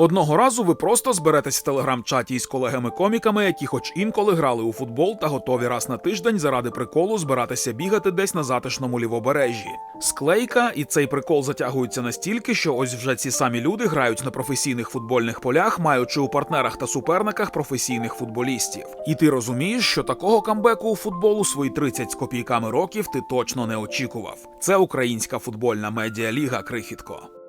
Одного разу ви просто зберетесь в телеграм-чаті із колегами-коміками, які хоч інколи грали у футбол та готові раз на тиждень заради приколу збиратися бігати десь на затишному лівобережжі. Склейка, і цей прикол затягується настільки, що ось вже ці самі люди грають на професійних футбольних полях, маючи у партнерах та суперниках професійних футболістів. І ти розумієш, що такого камбеку у футболу свої 30 з копійками років ти точно не очікував. Це українська футбольна медіаліга Крихітко.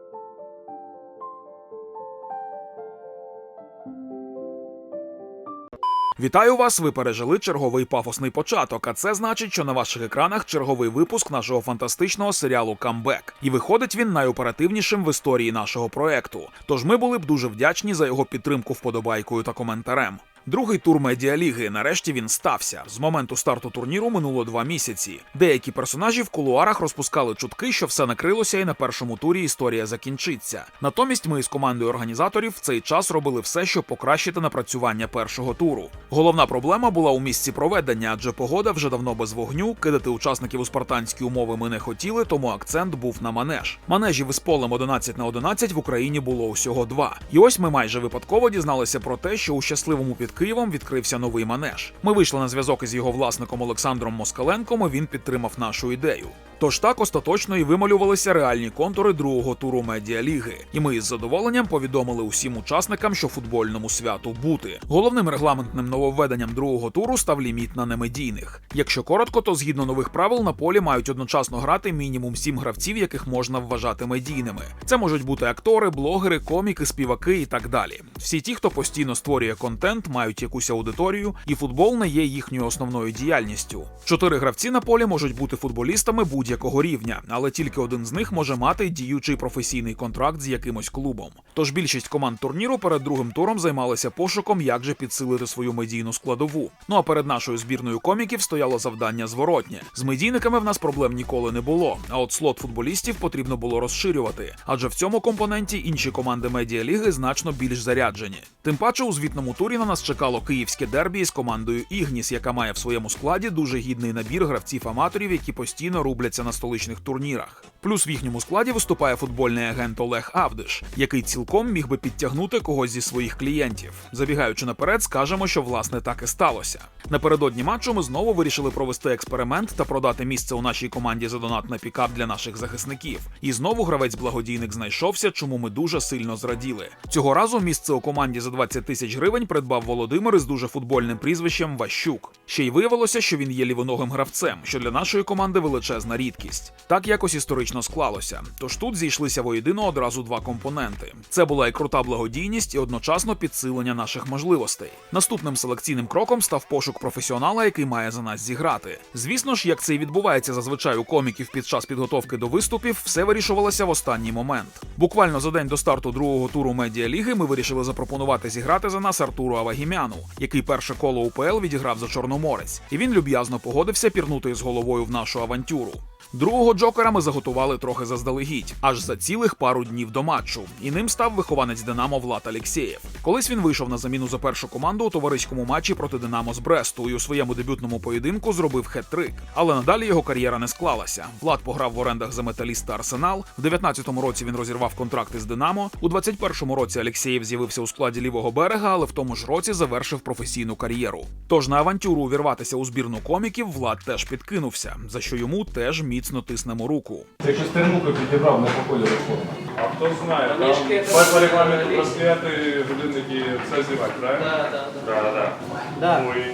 Вітаю вас! Ви пережили черговий пафосний початок. А це значить, що на ваших екранах черговий випуск нашого фантастичного серіалу Камбек. І виходить він найоперативнішим в історії нашого проекту. Тож ми були б дуже вдячні за його підтримку вподобайкою та коментарем. Другий тур медіаліги. Нарешті він стався. З моменту старту турніру минуло два місяці. Деякі персонажі в кулуарах розпускали чутки, що все накрилося, і на першому турі історія закінчиться. Натомість ми з командою організаторів в цей час робили все, щоб покращити напрацювання першого туру. Головна проблема була у місці проведення, адже погода вже давно без вогню. Кидати учасників у спартанські умови ми не хотіли, тому акцент був на манеж. Манежів із полем 11 на 11 в Україні було усього два. І ось ми майже випадково дізналися про те, що у щасливому під Києвом відкрився новий манеж. Ми вийшли на зв'язок із його власником Олександром Москаленком. і Він підтримав нашу ідею. Тож так остаточно і вималювалися реальні контури другого туру медіаліги. І ми із задоволенням повідомили усім учасникам, що футбольному святу бути. Головним регламентним нововведенням другого туру став ліміт на немедійних. Якщо коротко, то згідно нових правил на полі мають одночасно грати мінімум сім гравців, яких можна вважати медійними. Це можуть бути актори, блогери, коміки, співаки і так далі. Всі ті, хто постійно створює контент, мають якусь аудиторію, і футбол не є їхньою основною діяльністю. Чотири гравці на полі можуть бути футболістами будь-якого рівня, але тільки один з них може мати діючий професійний контракт з якимось клубом. Тож більшість команд турніру перед другим туром займалися пошуком, як же підсилити свою медійну складову. Ну а перед нашою збірною коміків стояло завдання зворотнє. З медійниками в нас проблем ніколи не було. А от слот футболістів потрібно було розширювати, адже в цьому компоненті інші команди медіаліги значно більш заряджені. Тим паче у звітному турі на нас чекало київське дербі із командою Ігніс, яка має в своєму складі дуже гідний набір гравців-аматорів, які постійно рубляться на столичних турнірах. Плюс в їхньому складі виступає футбольний агент Олег Авдиш, який цілком міг би підтягнути когось зі своїх клієнтів. Забігаючи наперед, скажемо, що власне так і сталося. Напередодні матчу ми знову вирішили провести експеримент та продати місце у нашій команді за донат на пікап для наших захисників. І знову гравець-благодійник знайшовся, чому ми дуже сильно зраділи. Цього разу місце у команді за 20 тисяч гривень придбав Володимир із дуже футбольним прізвищем Ващук. Ще й виявилося, що він є лівоногим гравцем, що для нашої команди величезна рідкість. Так якось історично склалося. Тож тут зійшлися воєдино одразу два компоненти: це була і крута благодійність, і одночасно підсилення наших можливостей. Наступним селекційним кроком став пошук професіонала, який має за нас зіграти. Звісно ж, як це і відбувається зазвичай у коміків під час підготовки до виступів, все вирішувалося в останній момент. Буквально за день до старту другого туру медіаліги ми вирішили запропонувати зіграти за нас Артуру Авагімяну, який перше коло УПЛ відіграв за Чорноморець, і він люб'язно погодився пірнути з головою в нашу авантюру. Другого джокера ми заготували трохи заздалегідь, аж за цілих пару днів до матчу. І ним став вихованець Динамо Влад Алєксєєв. Колись він вийшов на заміну за першу команду у товариському матчі проти Динамо з Бресту і у своєму дебютному поєдинку зробив хет-трик. Але надалі його кар'єра не склалася. Влад пограв в орендах за металіст та Арсенал. В 19-му році він розірвав контракти з Динамо. У 21-му році Алєксєєв з'явився у складі лівого берега, але в тому ж році завершив професійну кар'єру. Тож на авантюру увірватися у збірну коміків Влад теж підкинувся, за що йому теж міцно тиснемо руку. Якщо стернуку підібрав, не походить форма. А хто знає, там по регламенту браслети, годинники, все знімати, правильно? Да, да, да. Да, да, да. Ой,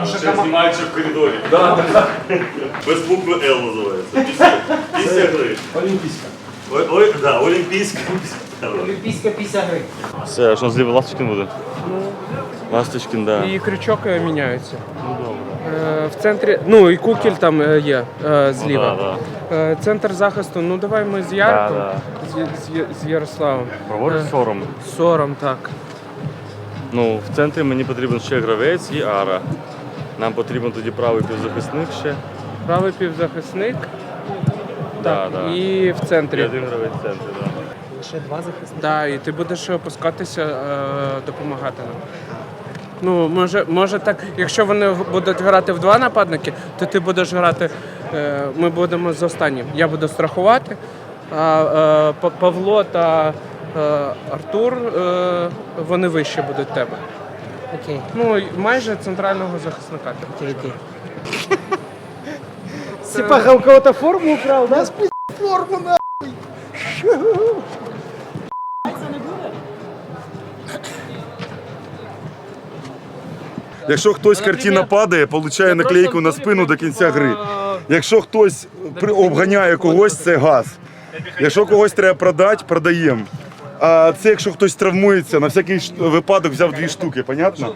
я. Знімається в коридорі. Да, да, да. Без букви Л називається. Після, після гри. Олімпійська. Ой, ой, да, олімпійська. Олімпійська після гри. Все, що зліва Ласточкин буде? Ласточкин, да. І крючок е, міняється. Е, В центрі, ну і кукіль там е, є е, зліва. Ну, да, Е, Центр захисту, ну давай ми з Ярком, Да, з, з, з Ярославом. Проводить Е, сором. Сором, так. Ну, в центрі мені потрібен ще гравець і ара. Нам потрібен тоді правий півзахисник ще. Правий півзахисник. Так, да. і в І центрі. один гравець в центрі, так. Лише два захисника. Да, і ти будеш опускатися, е, допомагати нам. Ну, може, може так, якщо вони будуть грати в два нападники, то ти будеш грати, е, ми будемо з останнім. Я буду страхувати, а е, Павло та е, Артур, вони вище будуть тебе. Окей, Ну, майже центрального захисника. окей, окей. Сипаха у кого-то форму украл, да? Якщо хтось картина падає, получає наклейку на спину до кінця гри. Якщо хтось обганяє когось, це газ. Якщо когось треба продати, продаємо. А це якщо хтось травмується, на всякий випадок взяв дві штуки, понятно?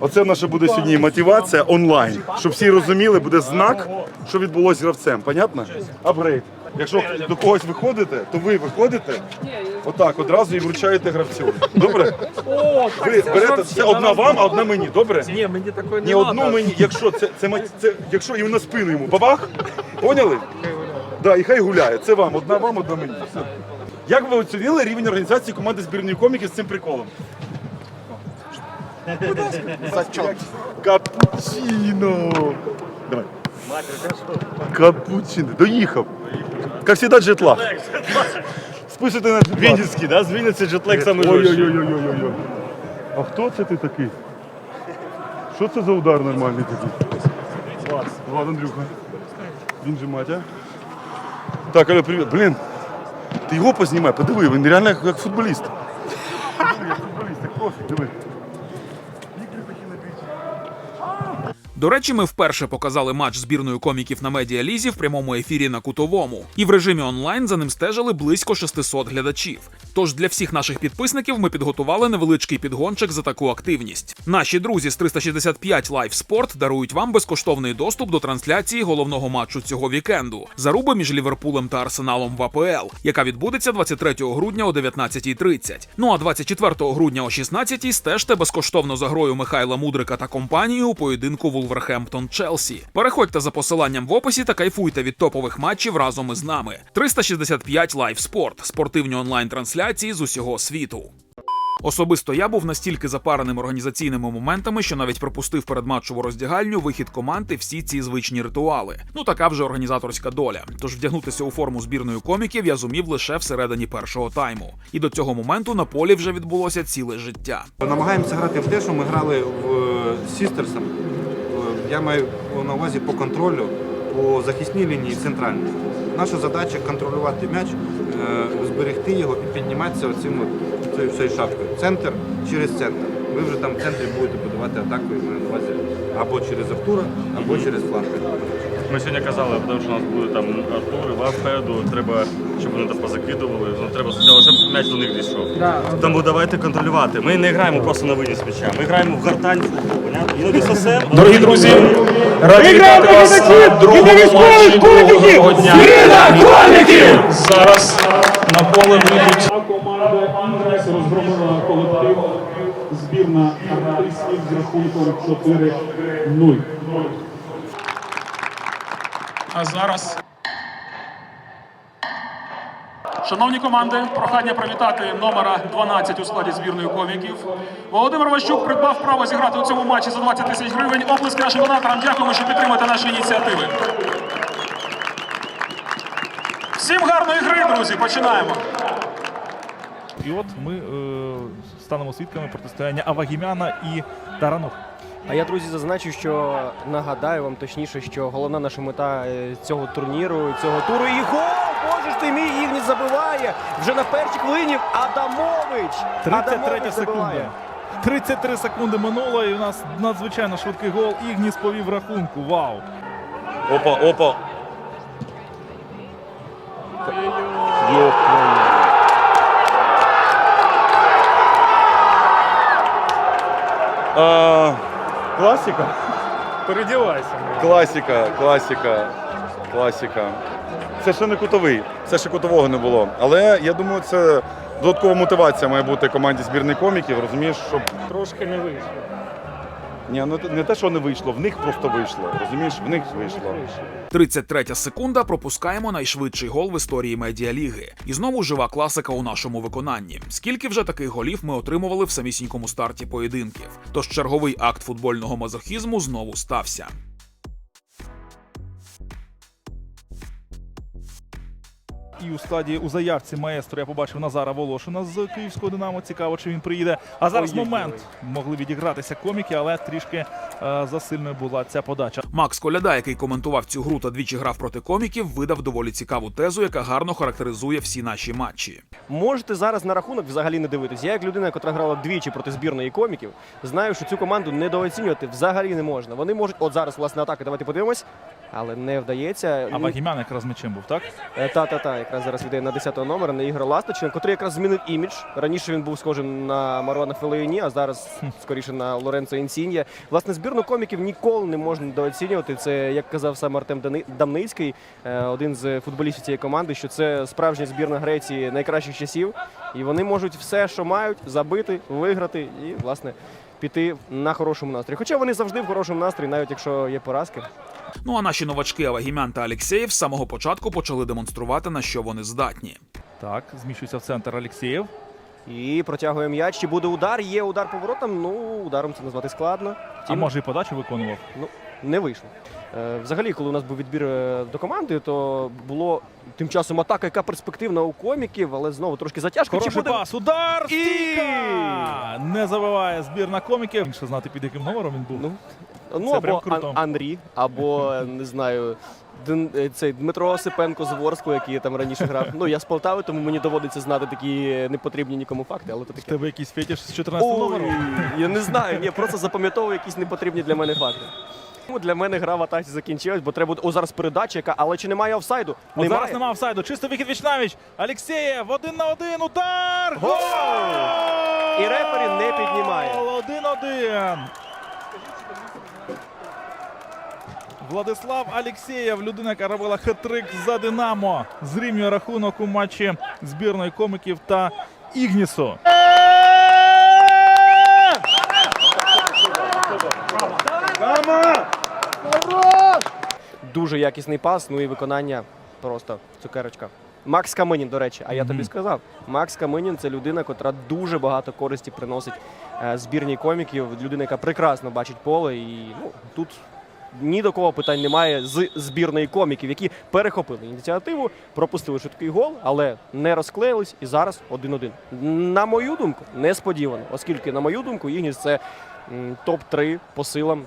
Оце наша буде сьогодні мотивація онлайн. Щоб всі розуміли, буде знак, що відбулося з гравцем. Понятно? Апгрейд. Якщо до когось виходите, то ви виходите отак одразу і вручаєте гравцю. Добре? Ви берете це одна вам, а одна мені. Добре? Ні, мені такої Ні, одну мені, якщо це, це, ма- це якщо і на спину йому бабах, поняли? Да, і хай гуляє. Це вам, одна вам, одна мені. Все. Як ви оцінили рівень організації команди збірної коміки з цим приколом? Капучино. Давай. Капучино. Доїхав. Як завжди, джетлаг. Списуйте на джетлаг. Вінницький, да? З Вінниці джетлек саме жорсткий. Ой-ой-ой-ой-ой. А хто це ти такий? Що це за удар нормальний такий? Влад. Андрюха. Він же мать, а? Так, алло, привіт. Блін. Ти його познімай, подиви, він реально як, футболіст. Як футболіст, як профі, диви. До речі, ми вперше показали матч збірної коміків на медіалізі в прямому ефірі на кутовому, і в режимі онлайн за ним стежили близько 600 глядачів. Тож для всіх наших підписників ми підготували невеличкий підгончик за таку активність. Наші друзі з 365 Live Sport дарують вам безкоштовний доступ до трансляції головного матчу цього вікенду заруби між Ліверпулем та Арсеналом в АПЛ, яка відбудеться 23 грудня о 19.30. Ну а 24 грудня о 16.00 стежте безкоштовно за грою Михайла Мудрика та компанію у поєдинку Вулверхемптон Челсі. Переходьте за посиланням в описі та кайфуйте від топових матчів разом із нами. 365 Live Sport – спортивні онлайн-трансляції з усього світу. Особисто я був настільки запареним організаційними моментами, що навіть пропустив передматчеву роздягальню вихід команд і всі ці звичні ритуали. Ну така вже організаторська доля. Тож вдягнутися у форму збірної коміків я зумів лише всередині першого тайму. І до цього моменту на полі вже відбулося ціле життя. Намагаємося грати в те, що ми грали в е, з Сістерсом. Е, Я маю на увазі по контролю, по захисній лінії центральній. Наша задача контролювати м'яч, зберегти його і підніматися оцим цією всією шапкою. Центр через центр. Ви вже там в центрі будете подавати атаку, я маю на увазі або через Артура, або через фланги. Ми сьогодні казали, тому що у нас буде там Артур, Іван треба, щоб вони там позакидували. Ну, треба спочатку, щоб м'яч до них дійшов. Тому давайте контролювати. Ми не граємо просто на виніс м'яча, ми граємо в гартань футбол, понятно? Іноді сосе. Дорогі друзі, раді вітати вас на другому матчі другого дня. Зараз на поле вийдуть Команда Інтерес розгромила колектив збірна артистів з рахунком 4-0. А зараз. Шановні команди, прохання привітати номера 12 у складі збірної коміків. Володимир Ващук придбав право зіграти у цьому матчі за 20 тисяч гривень. Оплески нашим донаторам. Дякуємо, що підтримуєте наші ініціативи. Всім гарної гри, друзі! Починаємо! І от ми е, станемо свідками протистояння Авагімяна і Таранух. А я, друзі, зазначу, що нагадаю вам точніше, що головна наша мета е, цього турніру, цього туру. І гол! Боже ж ти мій, Ігніс забиває! Вже на першій хвилині Адамович! 33 Адамович забиває. секунда. 33 секунди минуло, і у нас надзвичайно швидкий гол. Ігніс повів рахунку. Вау! Опа, опа. Класика. Передівайся. Класіка, класіка, класіка. Це ще не кутовий, це ще кутового не було. Але я думаю, це додаткова мотивація має бути команді збірної коміків, розумієш, щоб. Трошки не вийшло. Ні, ну не те, що не вийшло, в них просто вийшло. Розумієш, в них вийшло. 33 секунда пропускаємо найшвидший гол в історії медіаліги. І знову жива класика у нашому виконанні. Скільки вже таких голів ми отримували в самісінькому старті поєдинків? Тож черговий акт футбольного мазохізму знову стався. І у складі у заявці маестро я побачив Назара Волошина з київського Динамо. Цікаво, чи він приїде. А зараз Ой-ой-ой. момент могли відігратися коміки, але трішки е, засильною була ця подача. Макс Коляда, який коментував цю гру та двічі грав проти коміків, видав доволі цікаву тезу, яка гарно характеризує всі наші матчі. Можете зараз на рахунок взагалі не дивитись. Я, як людина, яка грала двічі проти збірної коміків, знаю, що цю команду недооцінювати взагалі не можна. Вони можуть, от зараз власне атака, давайте подивимось, але не вдається. А Вагімян якраз м'ячем був, так? Е, Та, та, та, якраз зараз йде на 10-го номера на Ігор Ласточкин, котрий якраз змінив імідж. Раніше він був схожий на Марона Фелеїні, а зараз скоріше на Лоренцо Інсіньє. Власне, збірну коміків ніколи не можна недооцінювати. Це, як казав сам Артем Дамницький, е, один з футболістів цієї команди, що це справжня збірна Греції найкращих часів. І вони можуть все, що мають, забити, виграти і, власне, піти на хорошому настрої. Хоча вони завжди в хорошому настрої, навіть якщо є поразки. Ну а наші новачки Авагімян та Алєксєєв з самого початку почали демонструвати, на що вони здатні. Так, зміщується в центр Алєксєєв. І протягує м'яч. Чи буде удар? Є удар поворотом. Ну, ударом це назвати складно. А може і подачу виконував. ну, не вийшло. Е, взагалі, коли у нас був відбір е, до команди, то було тим часом атака, яка перспективна у коміків, але знову трошки затяжка. Хороший пас, удар! І- Стійка! Не забиває збірна коміків. Ще знати, під яким номером він був. Ну, ну Це або прям круто. Ан- Анрі, або не знаю. Ден- е, Цей Дмитро Осипенко з Ворску, який там раніше грав. Ну я з Полтави, тому мені доводиться знати такі непотрібні нікому факти, але то В таке. тебе якийсь фетиш з 14 Ой, номером? я не знаю, ні, просто запам'ятовую якісь непотрібні для мене факти. Тому Для мене гра в атаці закінчилась, бо треба буде. О, зараз передача, яка, але чи немає офсайду? От зараз немає офсайду. Чисто вихід Вічнавіч. Алєксєєв, один на один, удар! Гол! І рефері не піднімає. Гол, Один-один. Владислав Алєксєєв, людина, яка робила хет-трик за Динамо. Зрівнює рахунок у матчі збірної коміків та Ігнісу. Дуже якісний пас, ну і виконання просто цукерочка. Макс Каминін, до речі, а я тобі сказав. Макс Каминін це людина, котра дуже багато користі приносить е, збірній коміків. Людина, яка прекрасно бачить поле. І ну, тут ні до кого питань немає з збірної коміків, які перехопили ініціативу, пропустили швидкий гол, але не розклеїлись. І зараз 1-1. На мою думку, несподівано, оскільки, на мою думку, Ігніс це топ-3 по силам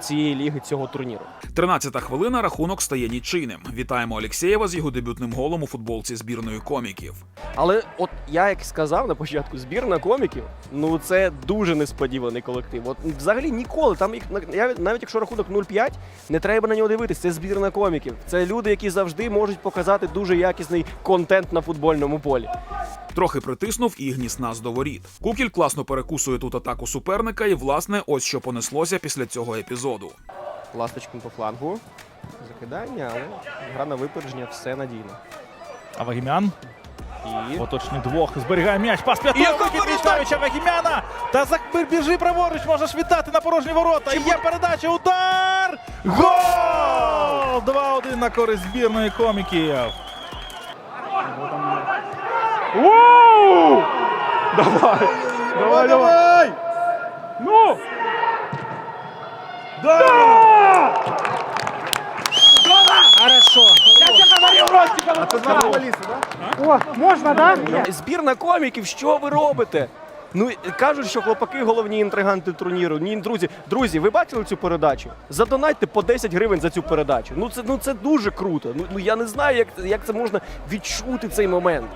цієї ліги цього турніру. 13-та хвилина рахунок стає нічийним. Вітаємо Алєксєєва з його дебютним голом у футболці збірної коміків. Але от я як сказав на початку, збірна коміків, ну це дуже несподіваний колектив. От взагалі ніколи там їх навіть якщо рахунок 0-5, не треба на нього дивитись. Це збірна коміків. Це люди, які завжди можуть показати дуже якісний контент на футбольному полі. Трохи притиснув Ігніс нас до воріт. Кукіль класно перекусує тут атаку суперника, і власне ось що понеслося після цього епізоду. Ласточкин по флангу. Закидання, але гра на випередження все надійно. А Вагімян І Поточний двох зберігає м'яч. Пас п'ятого Вагімяна. Та за біжи праворуч, можеш вітати на порожні ворота. Є передача, удар! Гол! 2-1 на користь збірної коміків. Давай, давай! Ну! Хорошо. О, можна, да? Збірна коміків, що ви робите? Ну кажуть, що хлопаки головні інтриганти турніру. Ні, друзі, друзі, ви бачили цю передачу? Задонайте по 10 гривень за цю передачу. Ну це ну це дуже круто. Ну, ну я не знаю, як, як це можна відчути цей момент.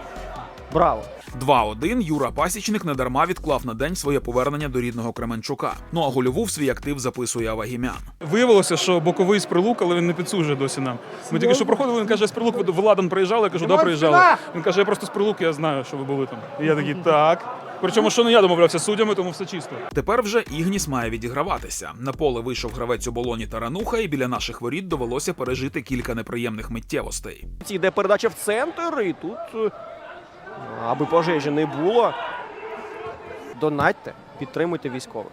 Браво! 2-1 Юра Пасічник недарма відклав на день своє повернення до рідного Кременчука. Ну а гольову в свій актив записує Авагімян. Виявилося, що боковий з прилук, але він не підсуджує досі нам. Ми тільки що проходили, він каже, з прилук ви в Ладан приїжджали, я кажу, да, приїжджали. Він каже, я просто з прилук, я знаю, що ви були там. І я такий, так. Причому, що не я домовлявся з суддями, тому все чисто. Тепер вже Ігніс має відіграватися. На поле вийшов гравець у болоні Тарануха, і біля наших воріт довелося пережити кілька неприємних миттєвостей. Ці йде передача в центр, і тут, е, аби пожежі не було, донатьте, підтримуйте військових.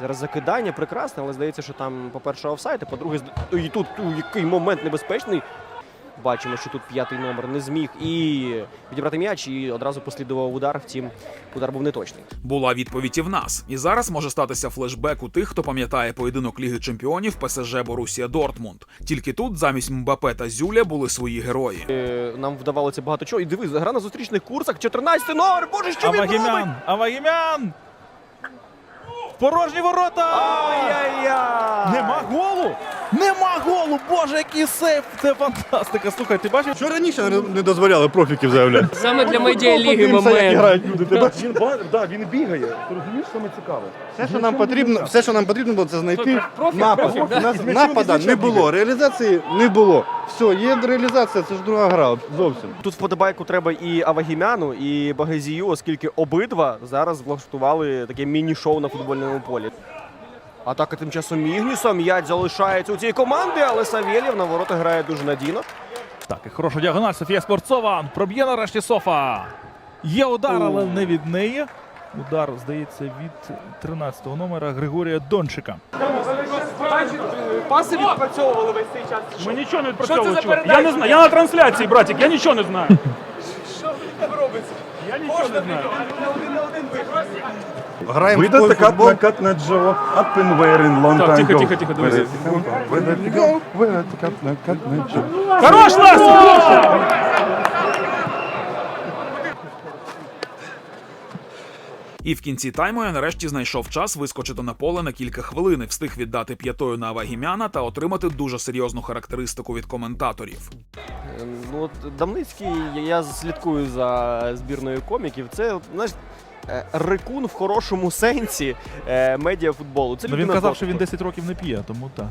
Зараз закидання прекрасне, але здається, що там, по-перше, офсайд, а по-друге, і тут у який момент небезпечний. Бачимо, що тут п'ятий номер не зміг і відібрати м'яч, і одразу послідував удар. Втім, удар був неточний. Була відповідь і в нас. І зараз може статися флешбек у тих, хто пам'ятає поєдинок Ліги Чемпіонів ПСЖ Борусія Дортмунд. Тільки тут замість Мбапе та Зюля були свої герої. Е, Нам вдавалося багато чого. І дивись, гра на зустрічних курсах. 14-й номер. Боже, що він робить? Авагімян! Порожні ворота! Ай-яй-яй! Нема голу! Нема голу! Боже, який сейф! Це фантастика! Слухай, ти бачив? Що раніше не дозволяли профіків заявляти? Саме для медіаліги момент. грають люди. Ти бачиш, він, ба- да, він бігає. Ти розумієш, саме цікаве? Все, що нам потрібно, все, що нам потрібно було, це знайти напад. У нас напада не було, реалізації не було. Все, є реалізація, це ж друга гра зовсім. Тут вподобайку треба і Авагімяну, і Багазію, оскільки обидва зараз влаштували таке міні-шоу на футбольному полі. Атака тим часом Ігніса. М'яч залишається у цій команди, але Савєлєв на ворота грає дуже надійно. Так, і хороша діагональ Софія Скворцова. Проб'є нарешті Софа. Є удар, але не від неї. Удар, здається, від 13-го номера Григорія Дончика. Паси відпрацьовували весь цей час. Ми нічого не чувак. Я не знаю. Я на трансляції, братик, я нічого не знаю. Що там робиться? Я нічого не знаю. Граємо в такий кат футбол. на кат на Джо, up and wearing long Так, тихо, ago. тихо, тихо. Видати кат, на кат на Джо. Хорош, Настя! І в кінці тайму я нарешті знайшов час вискочити на поле на кілька хвилин, і встиг віддати п'ятою на Авагімяна та отримати дуже серйозну характеристику від коментаторів. Е, Ну, от Дамницький, я- слідкую за збірною коміків. Це, знаєш, е, рекун в хорошому сенсі е, медіафутболу. Це Ну, він казав, що він 10 років не п'є, тому так.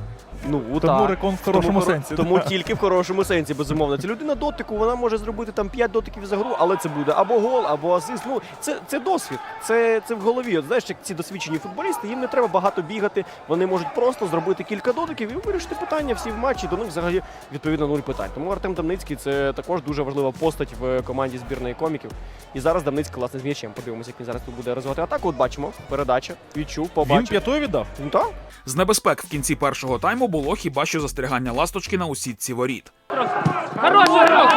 Ну, Тому так. рекон в хорошому Тому- сенсі. Тому так. тільки в хорошому сенсі, безумовно. Це людина дотику, вона може зробити там 5 дотиків за гру, але це буде або гол, або асист. Ну, це, це досвід, це, це в голові. От знаєш, як ці досвідчені футболісти, їм не треба багато бігати. Вони можуть просто зробити кілька дотиків і вирішити питання всі в матчі. До них взагалі відповідно нуль питань. Тому Артем Дамницький це також дуже важлива постать в команді збірної коміків. І зараз Дамницький класний з м'ячем. Подивимося, як він зараз тут буде розвивати атаку. От бачимо, передача, відчув, Він п'ятою віддав. Ну, так. З небезпек в кінці першого тайму було хіба що застерігання ласточкіна у сітці воріт. Хороший урок!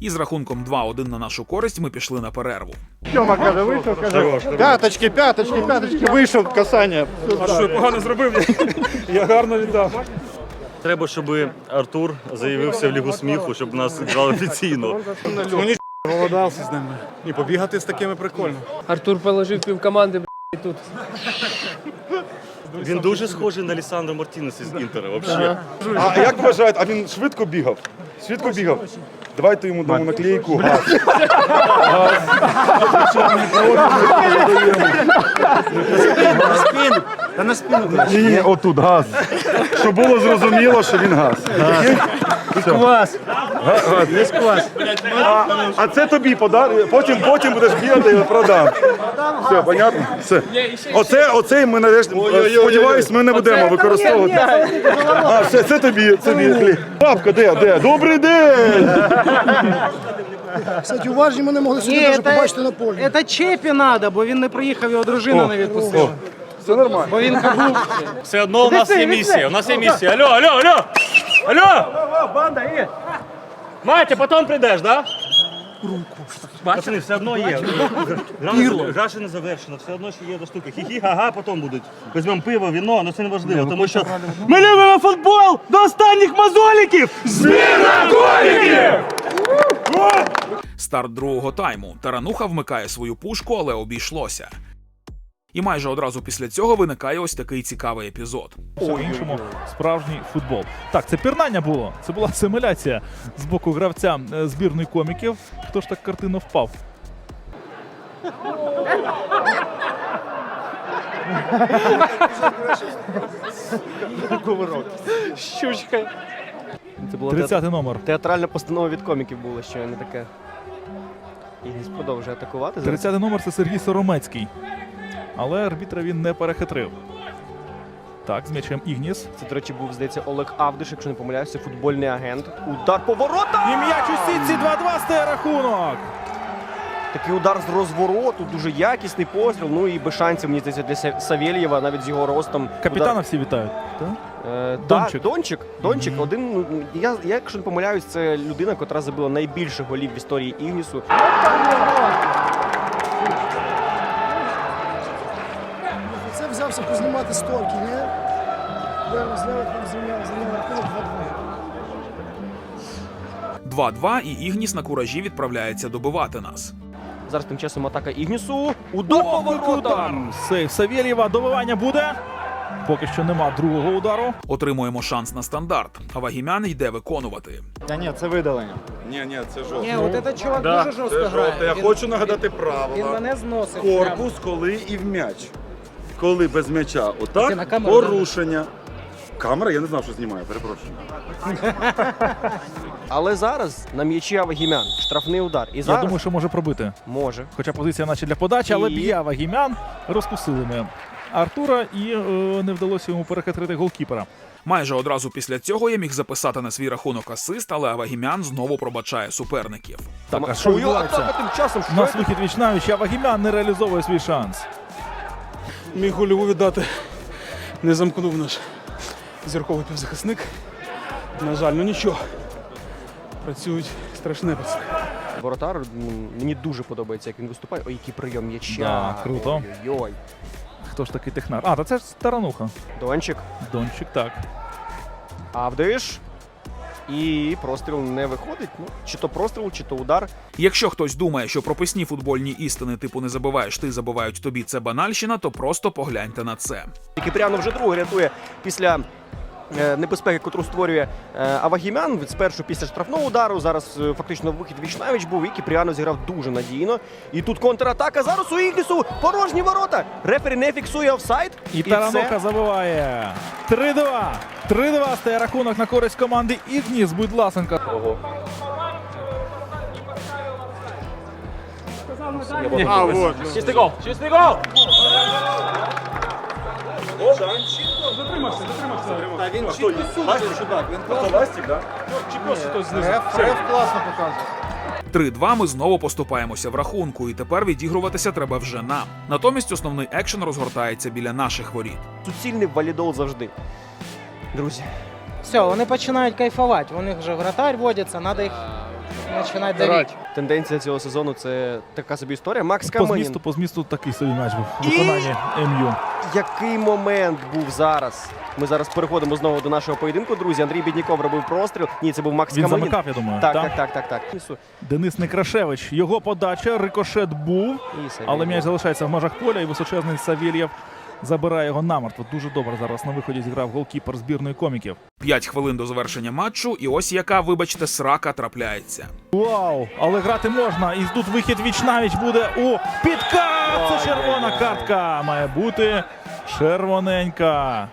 І з рахунком 2-1 на нашу користь ми пішли на перерву. Тьома каже, вийшов, каже, п'яточки, п'яточки, п'яточки, вийшов, касання. А що я погано зробив? Я гарно віддав. Треба, щоб Артур заявився в Лігу сміху, щоб нас грали офіційно. Голодався з ними. І побігати з такими прикольно. Артур положив пів команди, і тут. Він дуже схожий на Лісандро Мартінеса з Інтера. Взагалі. А як вважаєте, а він швидко бігав? Швидко бігав? Давайте йому дамо наклейку. Газ. Та на спину. Ні, ні, отут газ. Щоб було зрозуміло, що він газ. Квас. Газ. А, а це тобі подарунок. Потім, потім будеш бігати і продам. Все, понятно? Все. Оце, оце ми нарешті, сподіваюсь, ми не будемо використовувати. А, все, це тобі, це тобі. Бабка, де, де? Добрий день! Кстати, уважні мене могли сьогодні навіть побачити на полі. Це Чепі треба, бо він не приїхав, його дружина не відпустила. Все нормально. Бо він. Все одно у нас є місія. У нас є місія. Алло, алло, алло! Алло! Матя, потім прийдеш, да? Пацани, все одно є. Гра, гра ще не завершена, все одно ще є до штуки. Хі-хі, га-га, потім будуть. Візьмемо пиво, віно, але це не важливо, тому що ми любимо футбол до останніх мозоліків! Старт другого тайму. Тарануха вмикає свою пушку, але обійшлося. І майже одразу після цього виникає ось такий цікавий епізод. По-іншому справжній футбол. Так, це пірнання було. Це була симуляція з боку гравця е, збірної коміків. Хто ж так картину впав? Щучка. Це було театр- 30 номер. театральна постанова від коміків була, що не таке. Ігніс продовжує атакувати. Зараз 30 номер це Сергій Соромецький. Але арбітра він не перехитрив. Так, з м'ячем Ігніс. Це, до речі, був, здається, Олег Авдиш, якщо не помиляюся, футбольний агент. Удар по воротах! І м'яч у сітці 2-2 стає рахунок. Такий удар з розвороту, дуже якісний постріл. Ну і без шансів, мені здається, для Са- Савєлєва, навіть з його ростом. Капітана всі вітають. Так? Е, Дончик. Да, Дончик. Дончик один. ну, Я, я, якщо не помиляюсь, це людина, яка забила найбільше голів в історії Ігнісу. Взявся познімати сторки, ні? Зняв, зняв, зняв, зняв рахунок 2-2. 2-2 і Ігніс на куражі відправляється добивати нас. Зараз тим часом атака Ігнісу. Удар по воротам! Сейв Савєлєва. Добивання буде. Поки що нема другого удару. Отримуємо шанс на стандарт, а Вагімян йде виконувати. Та ні, це видалення. Ні, ні, це жовтий. Ні, от этот чувак Да, дуже жорстко це грає. Я Він- хочу нагадати Він правила. мене зносить. прямо. Корпус, коли і в м'яч. Коли без м'яча. Отак, на камеру порушення. Камера, я не знав, що знімає, перепрошую. Але зараз на м'ячі Авагімян. Штрафний удар. І Я зараз думаю, що може пробити. може. Хоча позиція наче для подачі, але І- б'є Вагімян. Розкусили ми Артура і е, не вдалося йому перехитрити голкіпера. Майже одразу після цього я міг записати на свій рахунок асист, але Авагімян знову пробачає суперників. Так, а що Ой, відбувається? атака тим часом. У нас що вихід віч навіч, а Вагімян не реалізовує свій шанс. Міг гольову віддати. Не замкнув наш зірковий півзахисник. На жаль, ну нічого. Працюють страшне пацани. Воротар мені дуже подобається, як він виступає. Ой, який прийом м'яча. Да, круто. Ой-ой. Хто ж такий технар? А, та це ж Тарануха. Дончик. Дончик, так. Авдиш. І простріл не виходить. Ну, чи то простріл, чи то удар. Якщо хтось думає, що прописні футбольні істини типу не забиваєш ти, забивають тобі це банальщина, то просто погляньте на це. Кіпріанов вже другий рятує після небезпеки, котру створює е, Авагімян. Від спершу після штрафного удару. Зараз е, фактично вихід Вічнавич був, і Кіпріанов зіграв дуже надійно. І тут контратака. Зараз у Ігнісу порожні ворота. Рефері не фіксує офсайд. І це- забиває. 3-2. 3-2 стає рахунок на користь команди Ігніс. Будь ласенка. А, вот. Чистий гол! Чистий гол! Затримався, затримався. Та він чітко судить, чудак. Він Ластик, так? Чи просто хтось знизу? Реф класно показує. 3-2 ми знову поступаємося в рахунку, і тепер відігруватися треба вже нам. Натомість основний екшен розгортається біля наших воріт. Суцільний валідол завжди. Друзі, Все, вони починають кайфувати. У них вже вратарь водяться, треба їх починати давити. тенденція цього сезону це така собі історія. Макс По Каменін. змісту, по змісту такий собі матч був. І- В МЮ. Який момент був зараз? Ми зараз переходимо знову до нашого поєдинку, друзі. Андрій Бідніков робив простріл. Ні, це був Макс Він Каменін. замикав, я думаю. Так, та? так, так, так, так. Несу. Денис Некрашевич. Його подача, рикошет був, І але м'яч залишається в межах поля, і височезний Савєлєв забирає його намертво. Дуже добре зараз на виході зіграв голкіпер збірної коміків. П'ять хвилин до завершення матчу, і ось яка, вибачте, срака трапляється. Вау! Але грати можна. І тут вихід віч навіч буде у підкат! Це червона картка. Має бути червоненька.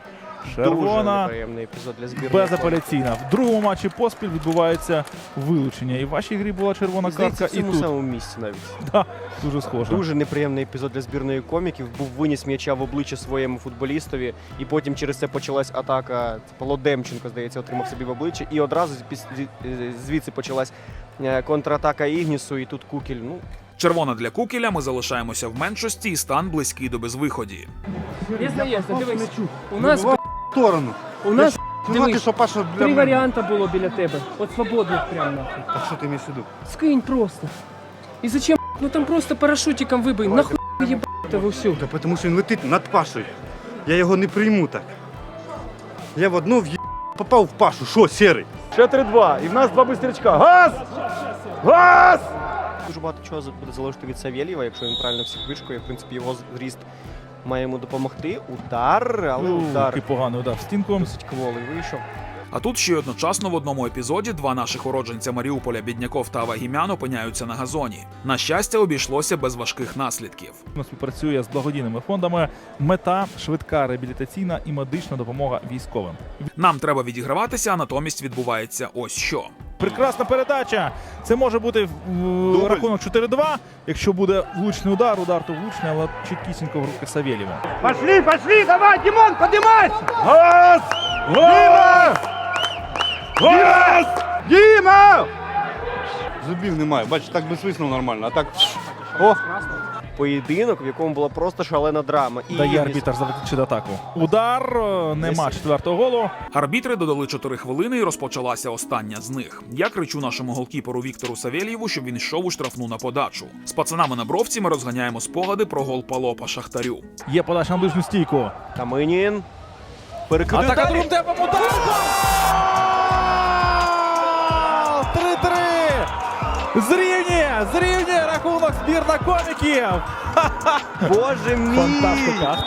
Дуже Червона. неприємний епізод для збірної. Безапеляційна. В другому матчі поспіль відбувається вилучення. І в вашій грі була червона картка, в і цьому тут. самому місці навіть. Да, дуже схоже. Дуже неприємний епізод для збірної коміків. Був виніс м'яча в обличчя своєму футболістові, і потім через це почалась атака. Павло Демченко, здається, отримав собі в обличчя. І одразу звідси почалась е, контратака Ігнісу, і тут Кукіль. Ну, Червона для кукіля, ми залишаємося в меншості і стан близький до безвиході. Здається, дивись. У нас, В сторону. у нас Дивись, що Паша для три мене. варіанти було біля тебе. От свободних прямо нахуй. Так що ти в виду? Скинь просто. І зачем? Ну там просто парашутиком вибий. Нахуй ебать ви все. Та тому що він летить над Пашою. Я його не прийму так. Я в одну в'є... попав в Пашу. Що, сірий? Ще 3-2. І в нас два бистрячка. Газ! Газ! дуже багато чого за- буде залежати від Савєлєва, якщо він правильно всіх вишкує. В принципі, його зріст має йому допомогти. Удар, але Ну, удар Який поганий удар в стінку. досить кволий вийшов. А тут ще й одночасно в одному епізоді два наших уродженця Маріуполя Бідняков та Вагімян опиняються на газоні. На щастя, обійшлося без важких наслідків. Ми співпрацює з благодійними фондами. Мета швидка реабілітаційна і медична допомога військовим. Нам треба відіграватися, а натомість відбувається ось що. Прекрасна передача. Це може бути в- рахунок 4-2. Якщо буде влучний удар, удар то влучний, але чіткісінько в руки Савєлєва. Пошли, пошли, давай, Димон, поднимайся! Газ! Газ! Газ! Діма! Зубів немає, бачиш, так би свиснув нормально, а так. О! Поєдинок, в якому була просто шалена драма. І Дає арбітр закінчити атаку. Удар е, нема четвертого голу. Арбітри додали 4 хвилини і розпочалася остання з них. Я кричу нашому голкіперу Віктору Савєлєву, щоб він йшов у штрафну на подачу. З пацанами на бровці ми розганяємо спогади про гол Палопа Шахтарю. Є подача на ближню стійку. Каминін. Перекидує Атака далі. другим темпом удар! 3-3! Зрівнює! Зрівнює рахунок збірна коміків! Боже мій! Фантастика!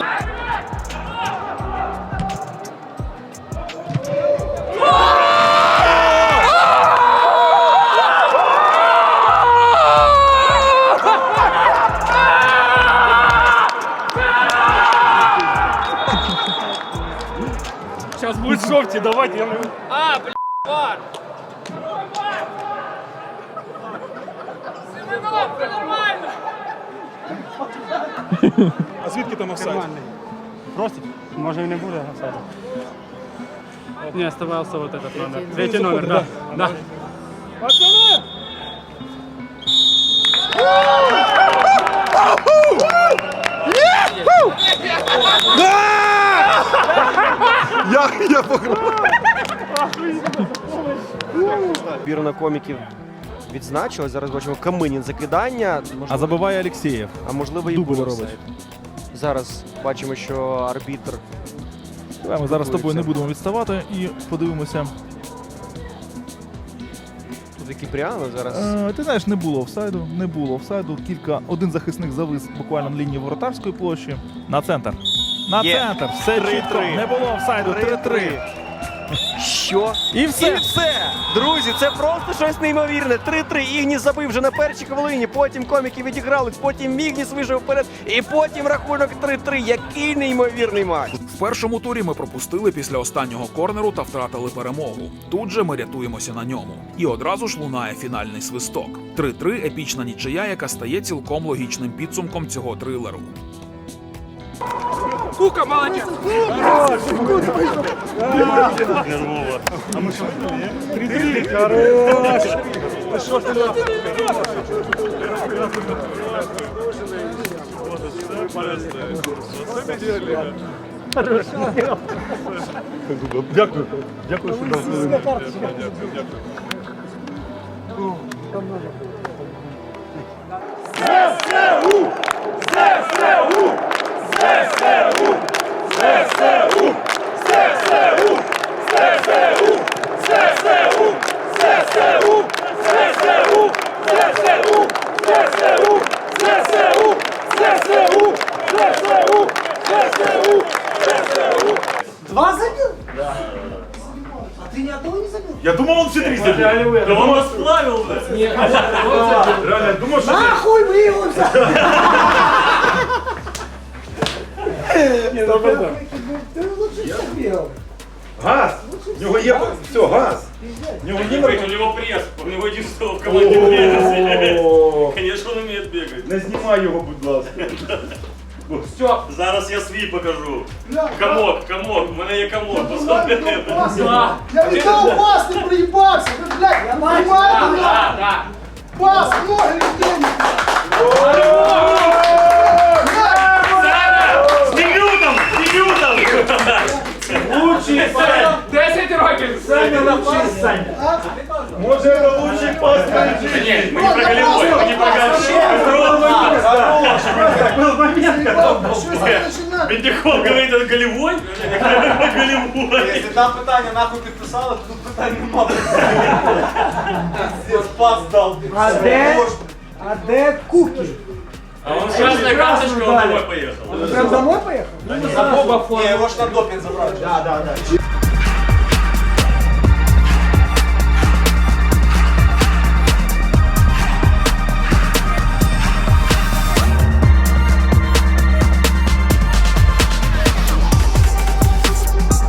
Зараз будуть жовті, давайте. Я... А звідки там офсайд? Просить? Може і не буде офсайду. Не, оставался вот этот номер. Третий номер, да. да. Я, я пограв. Збірна коміків відзначилась. Зараз бачимо Каминін закидання. А Можливо, забиває Алєксєєв. а можливо і дубль був робить. офсайд. Зараз бачимо, що арбітр Давай ми зараз з тобою не будемо відставати і подивимося. тут Кіпріано зараз. Е, ти знаєш, не було офсайду, не було офсайду. Кілька один захисник завис буквально на лінії воротарської площі. На центр. На Є. центр. Все 3-3. чітко. Не було офсайду. 3-3. Що? І все. І все! Друзі, це просто щось неймовірне. 3-3. Ігніс забив вже на першій хвилині. Потім коміки відігрались, потім Мігніс вийшов вперед. І потім рахунок 3-3. Який неймовірний матч. В першому турі ми пропустили після останнього корнеру та втратили перемогу. Тут же ми рятуємося на ньому. І одразу ж лунає фінальний свисток. 3-3 – епічна нічия, яка стає цілком логічним підсумком цього трилеру. Нервово. Дякую. Дякую, що дав хвилину. Два все три забив. Да он нас сплавил, да. Реально, я думав, що... Нахуй вы его взяли! Ты лучше забил. Газ! В нього є... Все, газ! В нього є... У него пресс, у него единственного в команде пресс. О, Конечно, он умеет бегать. Не знімай його, будь ласка. Зараз я свій покажу. Бля, Комок, комок, у мене є комок. Пас, Посмотри. Я видал пас, ты проебался! Блядь, понимаю, да, Пас, ноги, людей! С дебютом, с дебютом. Десять років! Може, це лучший пас на Нет, мы не про голевой, мы не про голевой. Бендиков говорит, это голевой? Голевой. Якщо там питання нахуй підписали, то тут питань нема. Пас дав. А де? А де Куки? А он красная карточка, он домой поехал. Прям домой поехал? Ні, його ж на допінг забрали. Да, да, да.